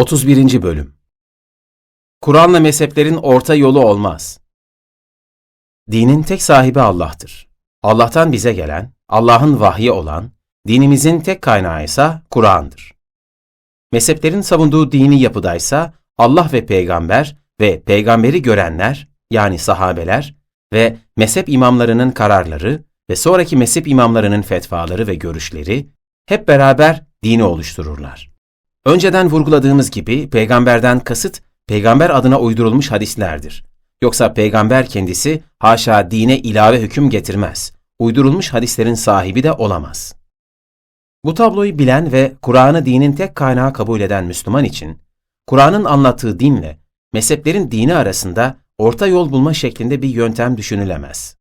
31. Bölüm Kur'an'la mezheplerin orta yolu olmaz. Dinin tek sahibi Allah'tır. Allah'tan bize gelen, Allah'ın vahyi olan, dinimizin tek kaynağı ise Kur'an'dır. Mezheplerin savunduğu dini yapıdaysa Allah ve peygamber ve peygamberi görenler, yani sahabeler ve mezhep imamlarının kararları ve sonraki mezhep imamlarının fetvaları ve görüşleri hep beraber dini oluştururlar. Önceden vurguladığımız gibi peygamberden kasıt peygamber adına uydurulmuş hadislerdir. Yoksa peygamber kendisi haşa dine ilave hüküm getirmez. Uydurulmuş hadislerin sahibi de olamaz. Bu tabloyu bilen ve Kur'an'ı dinin tek kaynağı kabul eden Müslüman için, Kur'an'ın anlattığı dinle mezheplerin dini arasında orta yol bulma şeklinde bir yöntem düşünülemez.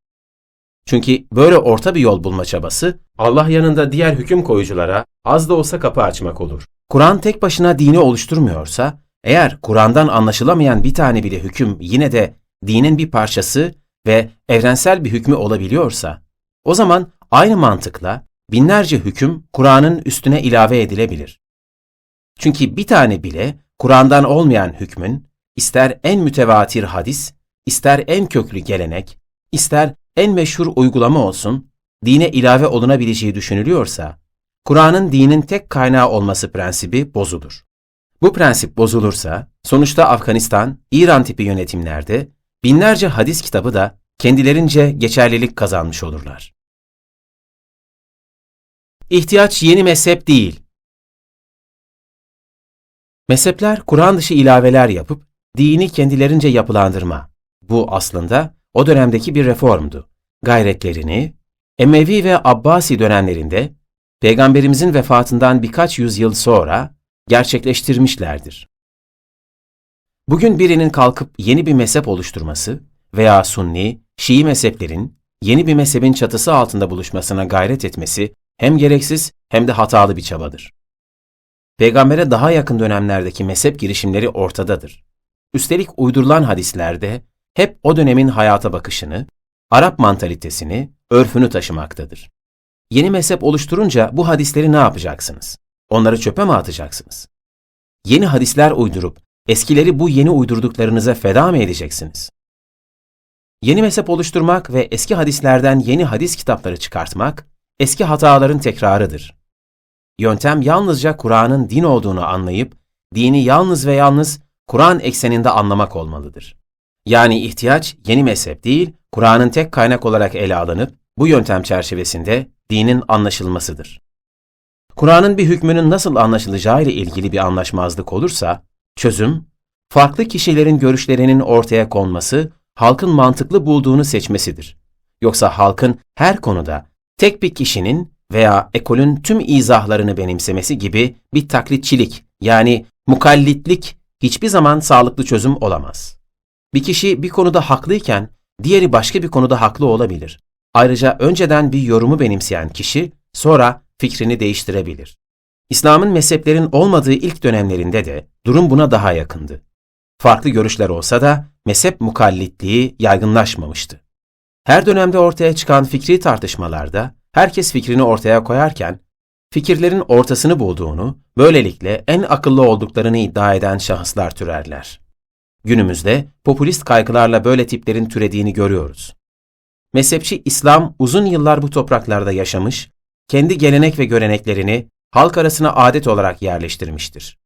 Çünkü böyle orta bir yol bulma çabası Allah yanında diğer hüküm koyuculara az da olsa kapı açmak olur. Kur'an tek başına dini oluşturmuyorsa, eğer Kur'an'dan anlaşılamayan bir tane bile hüküm yine de dinin bir parçası ve evrensel bir hükmü olabiliyorsa, o zaman aynı mantıkla binlerce hüküm Kur'an'ın üstüne ilave edilebilir. Çünkü bir tane bile Kur'an'dan olmayan hükmün, ister en mütevatir hadis, ister en köklü gelenek, ister en meşhur uygulama olsun, dine ilave olunabileceği düşünülüyorsa, Kur'an'ın dinin tek kaynağı olması prensibi bozulur. Bu prensip bozulursa, sonuçta Afganistan, İran tipi yönetimlerde binlerce hadis kitabı da kendilerince geçerlilik kazanmış olurlar. İhtiyaç yeni mezhep değil. Mezhepler Kur'an dışı ilaveler yapıp dini kendilerince yapılandırma. Bu aslında o dönemdeki bir reformdu. Gayretlerini Emevi ve Abbasi dönemlerinde Peygamberimizin vefatından birkaç yüzyıl sonra gerçekleştirmişlerdir. Bugün birinin kalkıp yeni bir mezhep oluşturması veya Sunni, Şii mezheplerin yeni bir mezhebin çatısı altında buluşmasına gayret etmesi hem gereksiz hem de hatalı bir çabadır. Peygambere daha yakın dönemlerdeki mezhep girişimleri ortadadır. Üstelik uydurulan hadislerde hep o dönemin hayata bakışını, Arap mantalitesini, örfünü taşımaktadır. Yeni mezhep oluşturunca bu hadisleri ne yapacaksınız? Onları çöpe mi atacaksınız? Yeni hadisler uydurup eskileri bu yeni uydurduklarınıza feda mı edeceksiniz? Yeni mezhep oluşturmak ve eski hadislerden yeni hadis kitapları çıkartmak eski hataların tekrarıdır. Yöntem yalnızca Kur'an'ın din olduğunu anlayıp dini yalnız ve yalnız Kur'an ekseninde anlamak olmalıdır. Yani ihtiyaç yeni mezhep değil, Kur'an'ın tek kaynak olarak ele alınıp bu yöntem çerçevesinde dinin anlaşılmasıdır. Kur'an'ın bir hükmünün nasıl anlaşılacağı ile ilgili bir anlaşmazlık olursa, çözüm, farklı kişilerin görüşlerinin ortaya konması, halkın mantıklı bulduğunu seçmesidir. Yoksa halkın her konuda tek bir kişinin veya ekolün tüm izahlarını benimsemesi gibi bir taklitçilik yani mukallitlik hiçbir zaman sağlıklı çözüm olamaz. Bir kişi bir konuda haklıyken diğeri başka bir konuda haklı olabilir. Ayrıca önceden bir yorumu benimseyen kişi sonra fikrini değiştirebilir. İslam'ın mezheplerin olmadığı ilk dönemlerinde de durum buna daha yakındı. Farklı görüşler olsa da mezhep mukallitliği yaygınlaşmamıştı. Her dönemde ortaya çıkan fikri tartışmalarda herkes fikrini ortaya koyarken fikirlerin ortasını bulduğunu, böylelikle en akıllı olduklarını iddia eden şahıslar türerler. Günümüzde popülist kaygılarla böyle tiplerin türediğini görüyoruz. Mezhepçi İslam uzun yıllar bu topraklarda yaşamış, kendi gelenek ve göreneklerini halk arasına adet olarak yerleştirmiştir.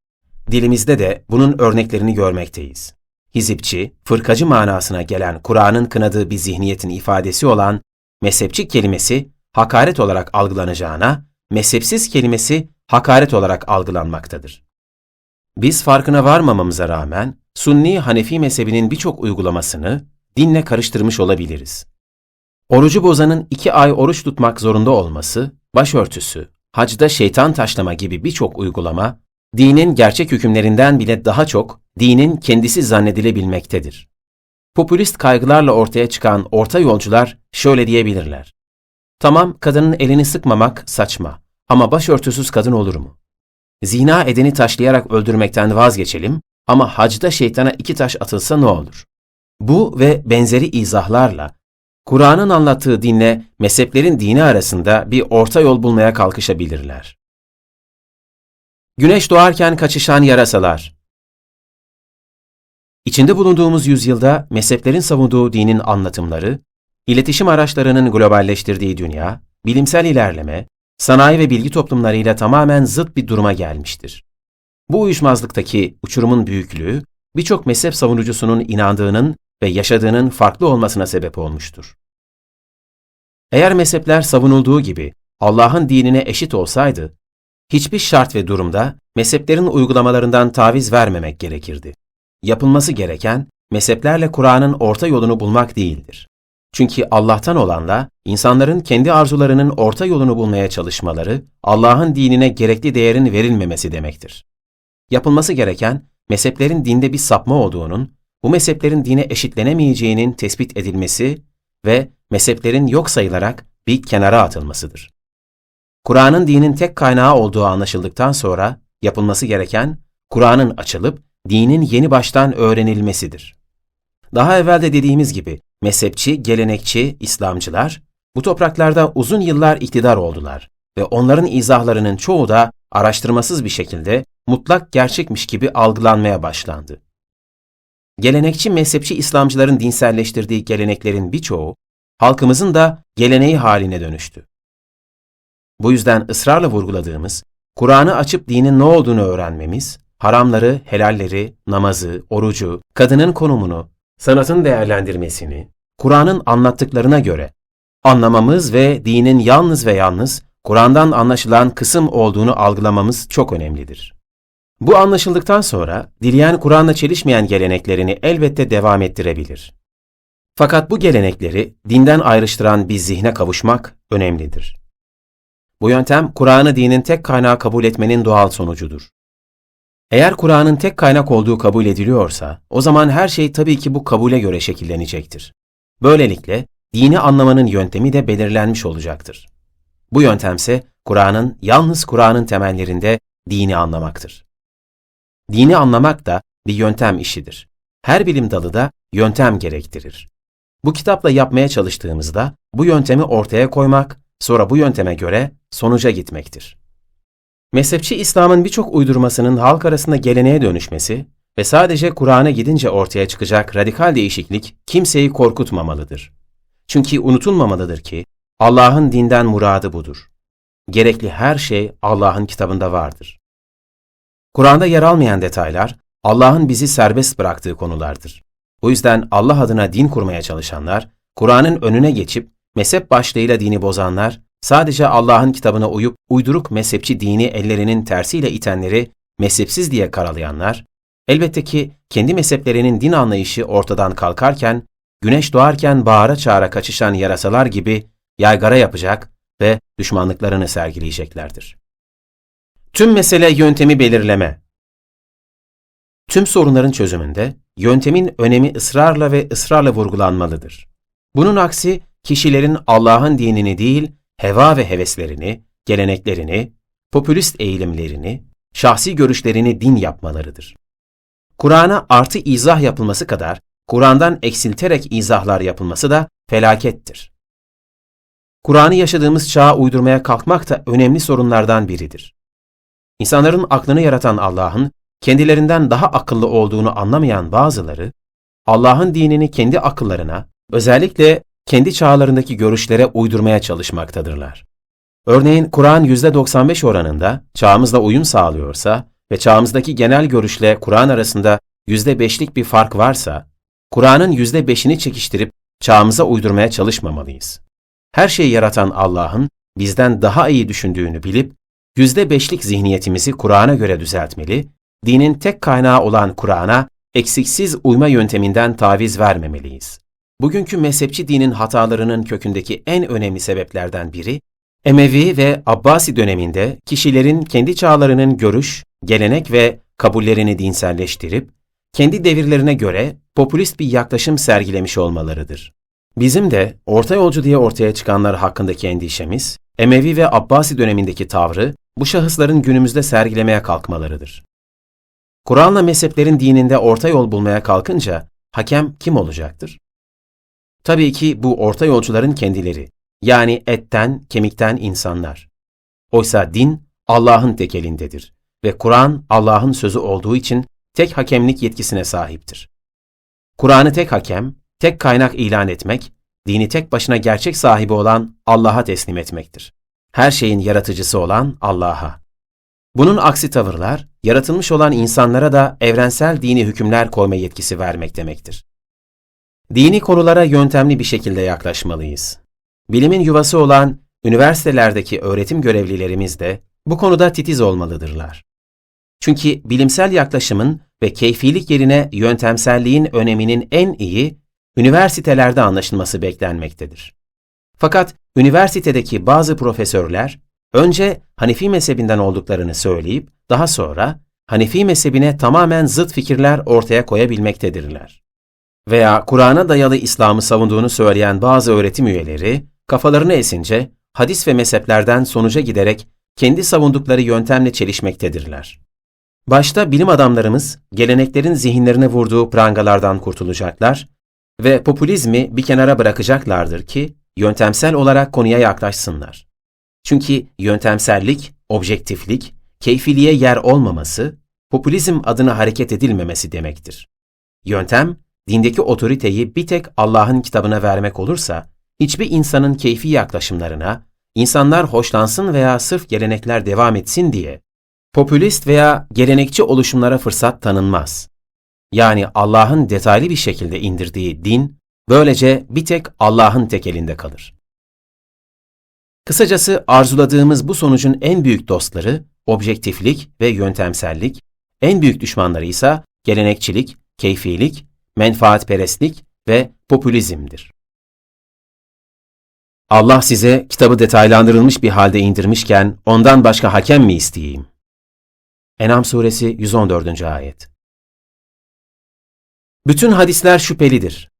Dilimizde de bunun örneklerini görmekteyiz. Hizipçi, fırkacı manasına gelen Kur'an'ın kınadığı bir zihniyetin ifadesi olan mezhepçi kelimesi hakaret olarak algılanacağına, mezhepsiz kelimesi hakaret olarak algılanmaktadır. Biz farkına varmamamıza rağmen Sunni Hanefi mezhebinin birçok uygulamasını dinle karıştırmış olabiliriz. Orucu bozanın iki ay oruç tutmak zorunda olması, başörtüsü, hacda şeytan taşlama gibi birçok uygulama, dinin gerçek hükümlerinden bile daha çok dinin kendisi zannedilebilmektedir. Popülist kaygılarla ortaya çıkan orta yolcular şöyle diyebilirler. Tamam kadının elini sıkmamak saçma ama başörtüsüz kadın olur mu? Zina edeni taşlayarak öldürmekten vazgeçelim ama hacda şeytana iki taş atılsa ne olur? Bu ve benzeri izahlarla Kur'an'ın anlattığı dinle mezheplerin dini arasında bir orta yol bulmaya kalkışabilirler. Güneş doğarken kaçışan yarasalar, İçinde bulunduğumuz yüzyılda mezheplerin savunduğu dinin anlatımları, iletişim araçlarının globalleştirdiği dünya, bilimsel ilerleme, sanayi ve bilgi toplumlarıyla tamamen zıt bir duruma gelmiştir. Bu uyuşmazlıktaki uçurumun büyüklüğü, birçok mezhep savunucusunun inandığının ve yaşadığının farklı olmasına sebep olmuştur. Eğer mezhepler savunulduğu gibi Allah'ın dinine eşit olsaydı, hiçbir şart ve durumda mezheplerin uygulamalarından taviz vermemek gerekirdi. Yapılması gereken, mezheplerle Kur'an'ın orta yolunu bulmak değildir. Çünkü Allah'tan olanla insanların kendi arzularının orta yolunu bulmaya çalışmaları, Allah'ın dinine gerekli değerin verilmemesi demektir. Yapılması gereken, mezheplerin dinde bir sapma olduğunun, bu mezheplerin dine eşitlenemeyeceğinin tespit edilmesi ve mezheplerin yok sayılarak bir kenara atılmasıdır. Kur'an'ın dinin tek kaynağı olduğu anlaşıldıktan sonra yapılması gereken, Kur'an'ın açılıp dinin yeni baştan öğrenilmesidir. Daha evvel de dediğimiz gibi mezhepçi, gelenekçi, İslamcılar bu topraklarda uzun yıllar iktidar oldular ve onların izahlarının çoğu da araştırmasız bir şekilde mutlak gerçekmiş gibi algılanmaya başlandı. Gelenekçi mezhepçi İslamcıların dinselleştirdiği geleneklerin birçoğu, halkımızın da geleneği haline dönüştü. Bu yüzden ısrarla vurguladığımız, Kur'an'ı açıp dinin ne olduğunu öğrenmemiz, haramları, helalleri, namazı, orucu, kadının konumunu, sanatın değerlendirmesini, Kur'an'ın anlattıklarına göre anlamamız ve dinin yalnız ve yalnız Kur'an'dan anlaşılan kısım olduğunu algılamamız çok önemlidir. Bu anlaşıldıktan sonra dileyen Kur'an'la çelişmeyen geleneklerini elbette devam ettirebilir. Fakat bu gelenekleri dinden ayrıştıran bir zihne kavuşmak önemlidir. Bu yöntem Kur'an'ı dinin tek kaynağı kabul etmenin doğal sonucudur. Eğer Kur'an'ın tek kaynak olduğu kabul ediliyorsa, o zaman her şey tabii ki bu kabule göre şekillenecektir. Böylelikle dini anlamanın yöntemi de belirlenmiş olacaktır. Bu yöntemse Kur'an'ın yalnız Kur'an'ın temellerinde dini anlamaktır. Dini anlamak da bir yöntem işidir. Her bilim dalı da yöntem gerektirir. Bu kitapla yapmaya çalıştığımızda bu yöntemi ortaya koymak, sonra bu yönteme göre sonuca gitmektir. Mezhepçi İslam'ın birçok uydurmasının halk arasında geleneğe dönüşmesi ve sadece Kur'an'a gidince ortaya çıkacak radikal değişiklik kimseyi korkutmamalıdır. Çünkü unutulmamalıdır ki Allah'ın dinden muradı budur. Gerekli her şey Allah'ın kitabında vardır. Kur'an'da yer almayan detaylar Allah'ın bizi serbest bıraktığı konulardır. Bu yüzden Allah adına din kurmaya çalışanlar, Kur'an'ın önüne geçip mezhep başlığıyla dini bozanlar, sadece Allah'ın kitabına uyup uyduruk mezhepçi dini ellerinin tersiyle itenleri mezhepsiz diye karalayanlar, elbette ki kendi mezheplerinin din anlayışı ortadan kalkarken, güneş doğarken bağıra çağıra kaçışan yarasalar gibi yaygara yapacak ve düşmanlıklarını sergileyeceklerdir. Tüm mesele yöntemi belirleme. Tüm sorunların çözümünde yöntemin önemi ısrarla ve ısrarla vurgulanmalıdır. Bunun aksi kişilerin Allah'ın dinini değil, heva ve heveslerini, geleneklerini, popülist eğilimlerini, şahsi görüşlerini din yapmalarıdır. Kur'an'a artı izah yapılması kadar Kur'an'dan eksilterek izahlar yapılması da felakettir. Kur'an'ı yaşadığımız çağa uydurmaya kalkmak da önemli sorunlardan biridir. İnsanların aklını yaratan Allah'ın kendilerinden daha akıllı olduğunu anlamayan bazıları, Allah'ın dinini kendi akıllarına, özellikle kendi çağlarındaki görüşlere uydurmaya çalışmaktadırlar. Örneğin Kur'an %95 oranında çağımızla uyum sağlıyorsa ve çağımızdaki genel görüşle Kur'an arasında %5'lik bir fark varsa, Kur'an'ın %5'ini çekiştirip çağımıza uydurmaya çalışmamalıyız. Her şeyi yaratan Allah'ın bizden daha iyi düşündüğünü bilip, %5'lik zihniyetimizi Kur'an'a göre düzeltmeli, dinin tek kaynağı olan Kur'an'a eksiksiz uyma yönteminden taviz vermemeliyiz. Bugünkü mezhepçi dinin hatalarının kökündeki en önemli sebeplerden biri, Emevi ve Abbasi döneminde kişilerin kendi çağlarının görüş, gelenek ve kabullerini dinselleştirip, kendi devirlerine göre popülist bir yaklaşım sergilemiş olmalarıdır. Bizim de orta yolcu diye ortaya çıkanlar hakkındaki endişemiz, Emevi ve Abbasi dönemindeki tavrı bu şahısların günümüzde sergilemeye kalkmalarıdır. Kur'an'la mezheplerin dininde orta yol bulmaya kalkınca hakem kim olacaktır? Tabii ki bu orta yolcuların kendileri, yani etten, kemikten insanlar. Oysa din Allah'ın tek elindedir ve Kur'an Allah'ın sözü olduğu için tek hakemlik yetkisine sahiptir. Kur'an'ı tek hakem, tek kaynak ilan etmek, dini tek başına gerçek sahibi olan Allah'a teslim etmektir. Her şeyin yaratıcısı olan Allah'a. Bunun aksi tavırlar, yaratılmış olan insanlara da evrensel dini hükümler koyma yetkisi vermek demektir. Dini konulara yöntemli bir şekilde yaklaşmalıyız. Bilimin yuvası olan üniversitelerdeki öğretim görevlilerimiz de bu konuda titiz olmalıdırlar. Çünkü bilimsel yaklaşımın ve keyfilik yerine yöntemselliğin öneminin en iyi üniversitelerde anlaşılması beklenmektedir. Fakat üniversitedeki bazı profesörler önce Hanefi mezhebinden olduklarını söyleyip daha sonra Hanefi mezhebine tamamen zıt fikirler ortaya koyabilmektedirler. Veya Kur'an'a dayalı İslam'ı savunduğunu söyleyen bazı öğretim üyeleri kafalarını esince hadis ve mezheplerden sonuca giderek kendi savundukları yöntemle çelişmektedirler. Başta bilim adamlarımız geleneklerin zihinlerine vurduğu prangalardan kurtulacaklar ve popülizmi bir kenara bırakacaklardır ki yöntemsel olarak konuya yaklaşsınlar. Çünkü yöntemsellik, objektiflik, keyfiliğe yer olmaması, popülizm adına hareket edilmemesi demektir. Yöntem, dindeki otoriteyi bir tek Allah'ın kitabına vermek olursa, hiçbir insanın keyfi yaklaşımlarına, insanlar hoşlansın veya sırf gelenekler devam etsin diye, popülist veya gelenekçi oluşumlara fırsat tanınmaz. Yani Allah'ın detaylı bir şekilde indirdiği din, böylece bir tek Allah'ın tek elinde kalır. Kısacası arzuladığımız bu sonucun en büyük dostları, objektiflik ve yöntemsellik, en büyük düşmanları ise gelenekçilik, keyfilik, menfaatperestlik ve popülizmdir. Allah size kitabı detaylandırılmış bir halde indirmişken ondan başka hakem mi isteyeyim? Enam suresi 114. ayet. Bütün hadisler şüphelidir.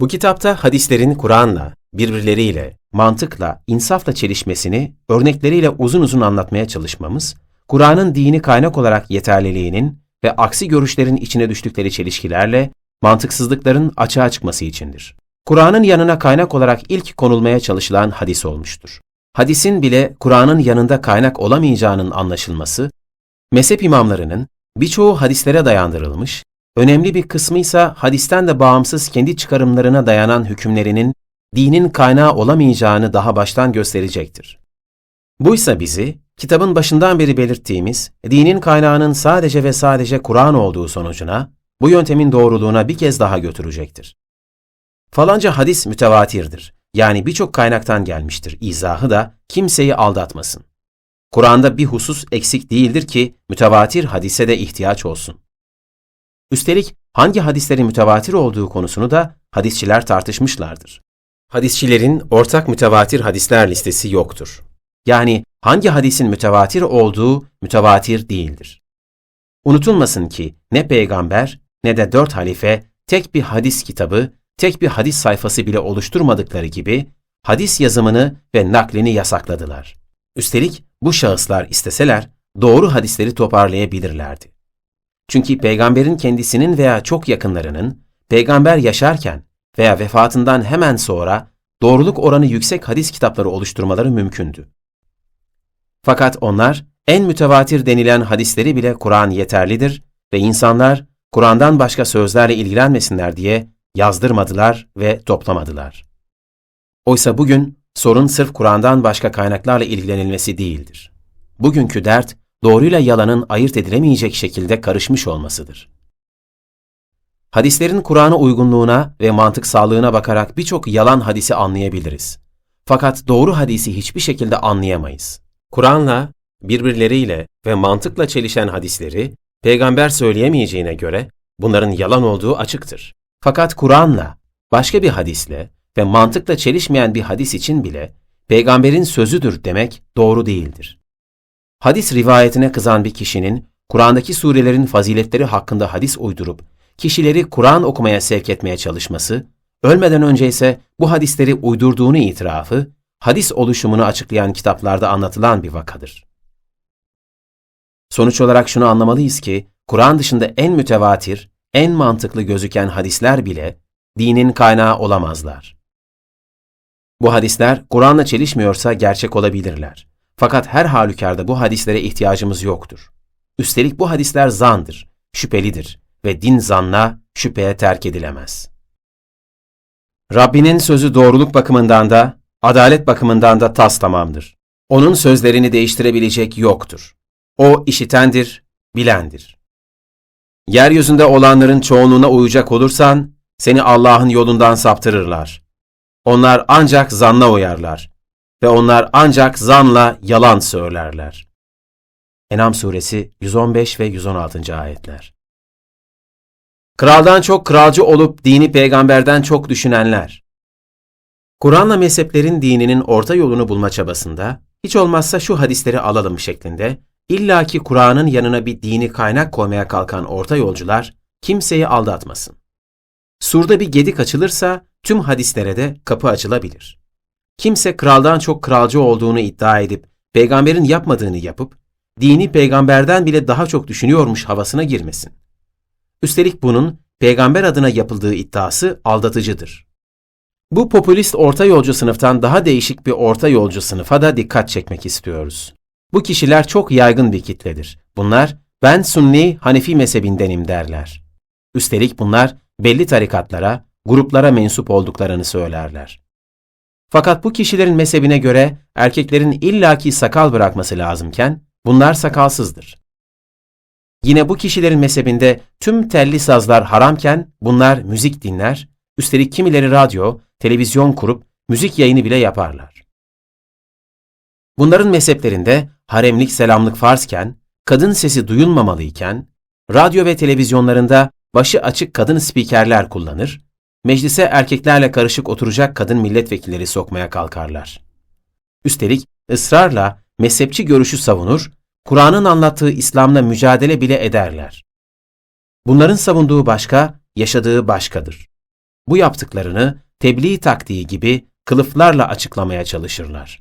Bu kitapta hadislerin Kur'an'la, birbirleriyle, mantıkla, insafla çelişmesini örnekleriyle uzun uzun anlatmaya çalışmamız, Kur'an'ın dini kaynak olarak yeterliliğinin ve aksi görüşlerin içine düştükleri çelişkilerle mantıksızlıkların açığa çıkması içindir. Kur'an'ın yanına kaynak olarak ilk konulmaya çalışılan hadis olmuştur. Hadisin bile Kur'an'ın yanında kaynak olamayacağının anlaşılması, mezhep imamlarının birçoğu hadislere dayandırılmış, önemli bir kısmı ise hadisten de bağımsız kendi çıkarımlarına dayanan hükümlerinin dinin kaynağı olamayacağını daha baştan gösterecektir. Bu ise bizi, kitabın başından beri belirttiğimiz, dinin kaynağının sadece ve sadece Kur'an olduğu sonucuna, bu yöntemin doğruluğuna bir kez daha götürecektir. Falanca hadis mütevatirdir. Yani birçok kaynaktan gelmiştir. İzahı da kimseyi aldatmasın. Kur'an'da bir husus eksik değildir ki mütevatir hadise de ihtiyaç olsun. Üstelik hangi hadislerin mütevatir olduğu konusunu da hadisçiler tartışmışlardır. Hadisçilerin ortak mütevatir hadisler listesi yoktur. Yani hangi hadisin mütevatir olduğu mütevatir değildir. Unutulmasın ki ne peygamber ne de dört halife tek bir hadis kitabı, tek bir hadis sayfası bile oluşturmadıkları gibi hadis yazımını ve naklini yasakladılar. Üstelik bu şahıslar isteseler doğru hadisleri toparlayabilirlerdi. Çünkü peygamberin kendisinin veya çok yakınlarının peygamber yaşarken veya vefatından hemen sonra doğruluk oranı yüksek hadis kitapları oluşturmaları mümkündü. Fakat onlar en mütevatir denilen hadisleri bile Kur'an yeterlidir ve insanlar Kur'an'dan başka sözlerle ilgilenmesinler diye yazdırmadılar ve toplamadılar. Oysa bugün sorun sırf Kur'an'dan başka kaynaklarla ilgilenilmesi değildir. Bugünkü dert doğruyla yalanın ayırt edilemeyecek şekilde karışmış olmasıdır. Hadislerin Kur'an'a uygunluğuna ve mantık sağlığına bakarak birçok yalan hadisi anlayabiliriz. Fakat doğru hadisi hiçbir şekilde anlayamayız. Kur'an'la, birbirleriyle ve mantıkla çelişen hadisleri peygamber söyleyemeyeceğine göre bunların yalan olduğu açıktır. Fakat Kur'an'la, başka bir hadisle ve mantıkla çelişmeyen bir hadis için bile peygamberin sözüdür demek doğru değildir. Hadis rivayetine kızan bir kişinin Kur'an'daki surelerin faziletleri hakkında hadis uydurup kişileri Kur'an okumaya sevk etmeye çalışması, ölmeden önce ise bu hadisleri uydurduğunu itirafı, hadis oluşumunu açıklayan kitaplarda anlatılan bir vakadır. Sonuç olarak şunu anlamalıyız ki, Kur'an dışında en mütevatir, en mantıklı gözüken hadisler bile dinin kaynağı olamazlar. Bu hadisler Kur'an'la çelişmiyorsa gerçek olabilirler. Fakat her halükarda bu hadislere ihtiyacımız yoktur. Üstelik bu hadisler zandır, şüphelidir ve din zanna, şüpheye terk edilemez. Rabbinin sözü doğruluk bakımından da, adalet bakımından da tas tamamdır. Onun sözlerini değiştirebilecek yoktur. O işitendir, bilendir. Yeryüzünde olanların çoğunluğuna uyacak olursan, seni Allah'ın yolundan saptırırlar. Onlar ancak zanla uyarlar ve onlar ancak zanla yalan söylerler. Enam suresi 115 ve 116. ayetler. Kraldan çok kralcı olup dini peygamberden çok düşünenler. Kur'an'la mezheplerin dininin orta yolunu bulma çabasında, hiç olmazsa şu hadisleri alalım şeklinde, illaki Kur'an'ın yanına bir dini kaynak koymaya kalkan orta yolcular, kimseyi aldatmasın. Surda bir gedik açılırsa, tüm hadislere de kapı açılabilir. Kimse kraldan çok kralcı olduğunu iddia edip, peygamberin yapmadığını yapıp, dini peygamberden bile daha çok düşünüyormuş havasına girmesin. Üstelik bunun peygamber adına yapıldığı iddiası aldatıcıdır. Bu popülist orta yolcu sınıftan daha değişik bir orta yolcu sınıfa da dikkat çekmek istiyoruz. Bu kişiler çok yaygın bir kitledir. Bunlar ben Sunni Hanefi mezhebindenim derler. Üstelik bunlar belli tarikatlara, gruplara mensup olduklarını söylerler. Fakat bu kişilerin mezhebine göre erkeklerin illaki sakal bırakması lazımken bunlar sakalsızdır. Yine bu kişilerin mezhebinde tüm telli sazlar haramken bunlar müzik dinler, üstelik kimileri radyo, televizyon kurup müzik yayını bile yaparlar. Bunların mezheplerinde haremlik selamlık farzken, kadın sesi duyulmamalıyken, radyo ve televizyonlarında başı açık kadın spikerler kullanır, meclise erkeklerle karışık oturacak kadın milletvekilleri sokmaya kalkarlar. Üstelik ısrarla mezhepçi görüşü savunur, Kur'an'ın anlattığı İslam'la mücadele bile ederler. Bunların savunduğu başka, yaşadığı başkadır. Bu yaptıklarını tebliğ taktiği gibi kılıflarla açıklamaya çalışırlar.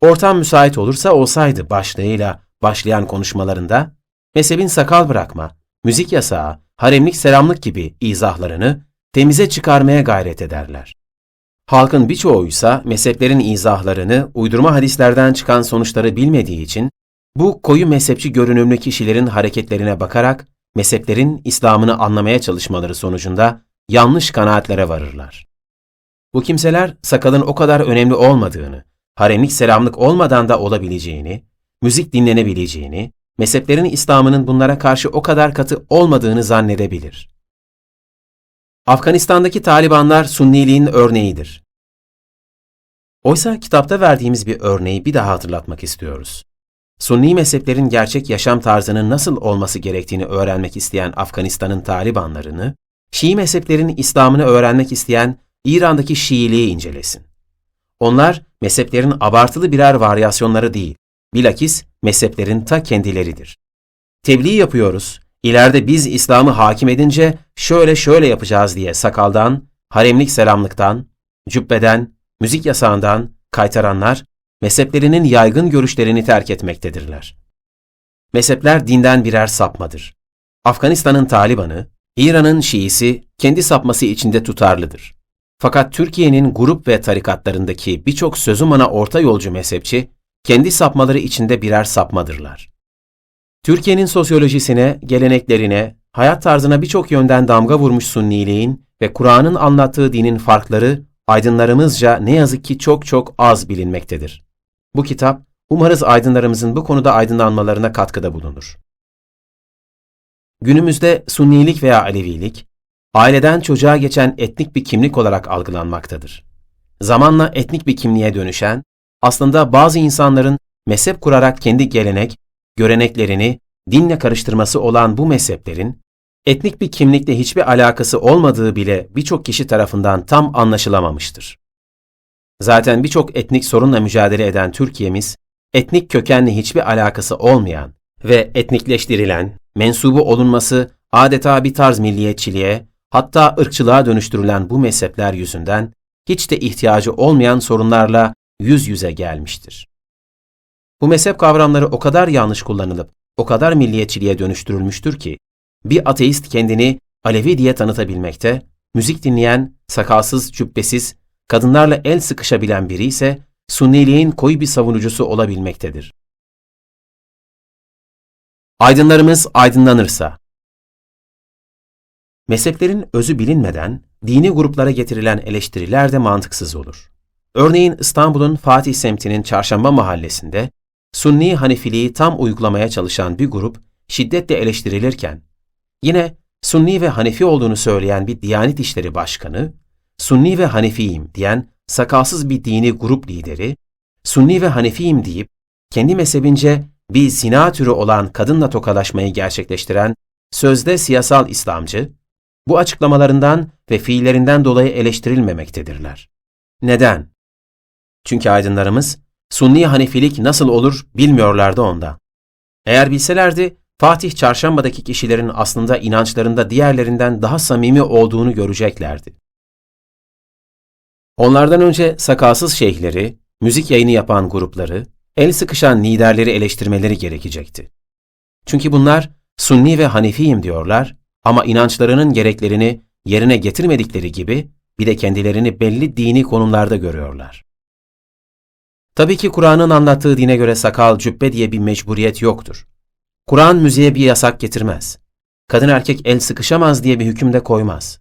Ortam müsait olursa olsaydı başlığıyla başlayan konuşmalarında, mezhebin sakal bırakma, müzik yasağı, haremlik selamlık gibi izahlarını temize çıkarmaya gayret ederler. Halkın birçoğuysa mezheplerin izahlarını uydurma hadislerden çıkan sonuçları bilmediği için bu koyu mezhepçi görünümlü kişilerin hareketlerine bakarak mezheplerin İslam'ını anlamaya çalışmaları sonucunda yanlış kanaatlere varırlar. Bu kimseler sakalın o kadar önemli olmadığını, haremlik selamlık olmadan da olabileceğini, müzik dinlenebileceğini, mezheplerin İslam'ının bunlara karşı o kadar katı olmadığını zannedebilir. Afganistan'daki Talibanlar Sunniliğin örneğidir. Oysa kitapta verdiğimiz bir örneği bir daha hatırlatmak istiyoruz. Sunni mezheplerin gerçek yaşam tarzının nasıl olması gerektiğini öğrenmek isteyen Afganistan'ın Talibanlarını, Şii mezheplerin İslam'ını öğrenmek isteyen İran'daki Şiiliği incelesin. Onlar mezheplerin abartılı birer varyasyonları değil, bilakis mezheplerin ta kendileridir. Tebliğ yapıyoruz, ileride biz İslam'ı hakim edince şöyle şöyle yapacağız diye sakaldan, haremlik selamlıktan, cübbeden, müzik yasağından kaytaranlar, mezheplerinin yaygın görüşlerini terk etmektedirler. Mezhepler dinden birer sapmadır. Afganistan'ın Taliban'ı, İran'ın Şiisi kendi sapması içinde tutarlıdır. Fakat Türkiye'nin grup ve tarikatlarındaki birçok sözümana orta yolcu mezhepçi, kendi sapmaları içinde birer sapmadırlar. Türkiye'nin sosyolojisine, geleneklerine, hayat tarzına birçok yönden damga vurmuş Sunniliğin ve Kur'an'ın anlattığı dinin farkları aydınlarımızca ne yazık ki çok çok az bilinmektedir. Bu kitap, umarız aydınlarımızın bu konuda aydınlanmalarına katkıda bulunur. Günümüzde Sunnilik veya Alevilik, aileden çocuğa geçen etnik bir kimlik olarak algılanmaktadır. Zamanla etnik bir kimliğe dönüşen, aslında bazı insanların mezhep kurarak kendi gelenek, göreneklerini dinle karıştırması olan bu mezheplerin, etnik bir kimlikle hiçbir alakası olmadığı bile birçok kişi tarafından tam anlaşılamamıştır. Zaten birçok etnik sorunla mücadele eden Türkiye'miz, etnik kökenle hiçbir alakası olmayan ve etnikleştirilen, mensubu olunması adeta bir tarz milliyetçiliğe, hatta ırkçılığa dönüştürülen bu mezhepler yüzünden hiç de ihtiyacı olmayan sorunlarla yüz yüze gelmiştir. Bu mezhep kavramları o kadar yanlış kullanılıp o kadar milliyetçiliğe dönüştürülmüştür ki, bir ateist kendini Alevi diye tanıtabilmekte, müzik dinleyen, sakalsız, cübbesiz, kadınlarla el sıkışabilen biri ise Sunniliğin koyu bir savunucusu olabilmektedir. Aydınlarımız aydınlanırsa, mezheplerin özü bilinmeden dini gruplara getirilen eleştiriler de mantıksız olur. Örneğin İstanbul'un Fatih semtinin Çarşamba mahallesinde Sunni Hanefiliği tam uygulamaya çalışan bir grup şiddetle eleştirilirken, yine Sunni ve Hanefi olduğunu söyleyen bir Diyanet İşleri Başkanı, Sunni ve Hanefiyim diyen sakalsız bir dini grup lideri, Sunni ve Hanefiyim deyip kendi mezhebince bir zina türü olan kadınla tokalaşmayı gerçekleştiren sözde siyasal İslamcı, bu açıklamalarından ve fiillerinden dolayı eleştirilmemektedirler. Neden? Çünkü aydınlarımız Sunni Hanefilik nasıl olur bilmiyorlardı onda. Eğer bilselerdi Fatih Çarşamba'daki kişilerin aslında inançlarında diğerlerinden daha samimi olduğunu göreceklerdi. Onlardan önce sakalsız şeyhleri, müzik yayını yapan grupları, el sıkışan liderleri eleştirmeleri gerekecekti. Çünkü bunlar Sunni ve Hanefiyim diyorlar ama inançlarının gereklerini yerine getirmedikleri gibi bir de kendilerini belli dini konumlarda görüyorlar. Tabii ki Kur'an'ın anlattığı dine göre sakal, cübbe diye bir mecburiyet yoktur. Kur'an müziğe bir yasak getirmez. Kadın erkek el sıkışamaz diye bir hüküm de koymaz.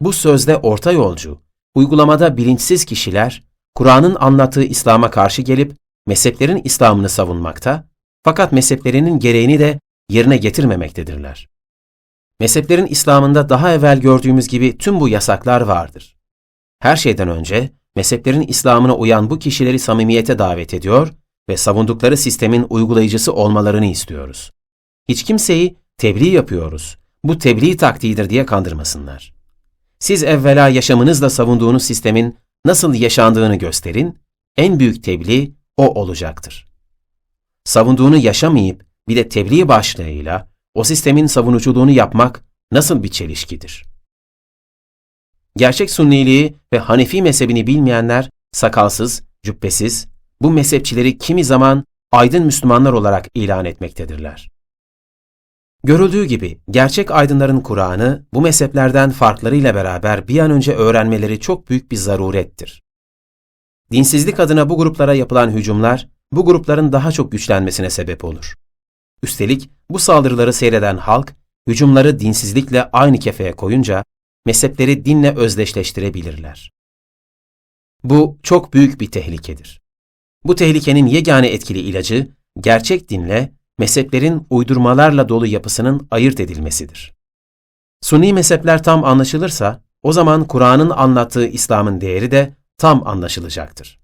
Bu sözde orta yolcu, uygulamada bilinçsiz kişiler, Kur'an'ın anlattığı İslam'a karşı gelip mezheplerin İslam'ını savunmakta, fakat mezheplerinin gereğini de yerine getirmemektedirler. Mezheplerin İslam'ında daha evvel gördüğümüz gibi tüm bu yasaklar vardır. Her şeyden önce mezheplerin İslam'ına uyan bu kişileri samimiyete davet ediyor ve savundukları sistemin uygulayıcısı olmalarını istiyoruz. Hiç kimseyi tebliğ yapıyoruz, bu tebliğ taktiğidir diye kandırmasınlar. Siz evvela yaşamınızla savunduğunuz sistemin nasıl yaşandığını gösterin, en büyük tebliğ o olacaktır. Savunduğunu yaşamayıp bir de tebliğ başlığıyla o sistemin savunuculuğunu yapmak nasıl bir çelişkidir? Gerçek Sunniliği ve Hanefi mezhebini bilmeyenler sakalsız, cübbesiz, bu mezhepçileri kimi zaman aydın Müslümanlar olarak ilan etmektedirler. Görüldüğü gibi gerçek aydınların Kur'an'ı bu mezheplerden farklarıyla beraber bir an önce öğrenmeleri çok büyük bir zarurettir. Dinsizlik adına bu gruplara yapılan hücumlar, bu grupların daha çok güçlenmesine sebep olur. Üstelik bu saldırıları seyreden halk, hücumları dinsizlikle aynı kefeye koyunca, mezhepleri dinle özdeşleştirebilirler. Bu çok büyük bir tehlikedir. Bu tehlikenin yegane etkili ilacı, gerçek dinle, mezheplerin uydurmalarla dolu yapısının ayırt edilmesidir. Sunni mezhepler tam anlaşılırsa, o zaman Kur'an'ın anlattığı İslam'ın değeri de tam anlaşılacaktır.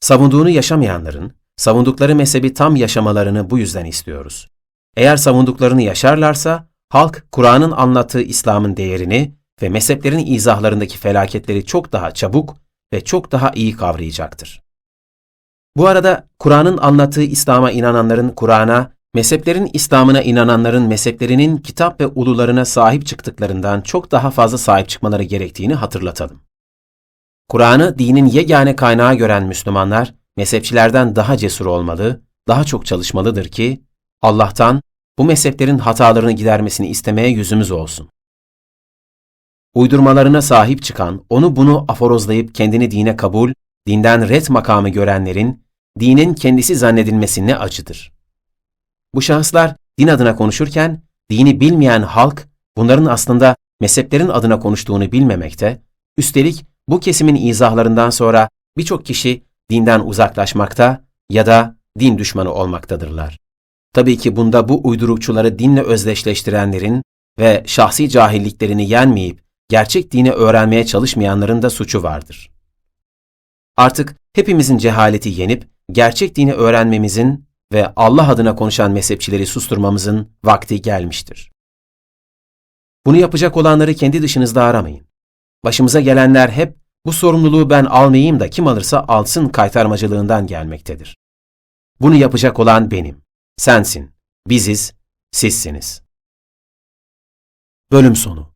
Savunduğunu yaşamayanların, savundukları mezhebi tam yaşamalarını bu yüzden istiyoruz. Eğer savunduklarını yaşarlarsa, halk Kur'an'ın anlattığı İslam'ın değerini ve mezheplerin izahlarındaki felaketleri çok daha çabuk ve çok daha iyi kavrayacaktır. Bu arada Kur'an'ın anlattığı İslam'a inananların Kur'an'a, mezheplerin İslam'ına inananların mezheplerinin kitap ve ulularına sahip çıktıklarından çok daha fazla sahip çıkmaları gerektiğini hatırlatalım. Kur'an'ı dinin yegane kaynağı gören Müslümanlar, mezhepçilerden daha cesur olmalı, daha çok çalışmalıdır ki, Allah'tan bu mezheplerin hatalarını gidermesini istemeye yüzümüz olsun. Uydurmalarına sahip çıkan, onu bunu aforozlayıp kendini dine kabul, dinden ret makamı görenlerin, dinin kendisi zannedilmesi ne acıdır. Bu şahıslar din adına konuşurken, dini bilmeyen halk, bunların aslında mezheplerin adına konuştuğunu bilmemekte, üstelik bu kesimin izahlarından sonra birçok kişi dinden uzaklaşmakta ya da din düşmanı olmaktadırlar. Tabii ki bunda bu uydurukçuları dinle özdeşleştirenlerin ve şahsi cahilliklerini yenmeyip gerçek dini öğrenmeye çalışmayanların da suçu vardır. Artık hepimizin cehaleti yenip gerçek dini öğrenmemizin ve Allah adına konuşan mezhepçileri susturmamızın vakti gelmiştir. Bunu yapacak olanları kendi dışınızda aramayın. Başımıza gelenler hep bu sorumluluğu ben almayayım da kim alırsa alsın kaytarmacılığından gelmektedir. Bunu yapacak olan benim, sensin, biziz, sizsiniz. Bölüm sonu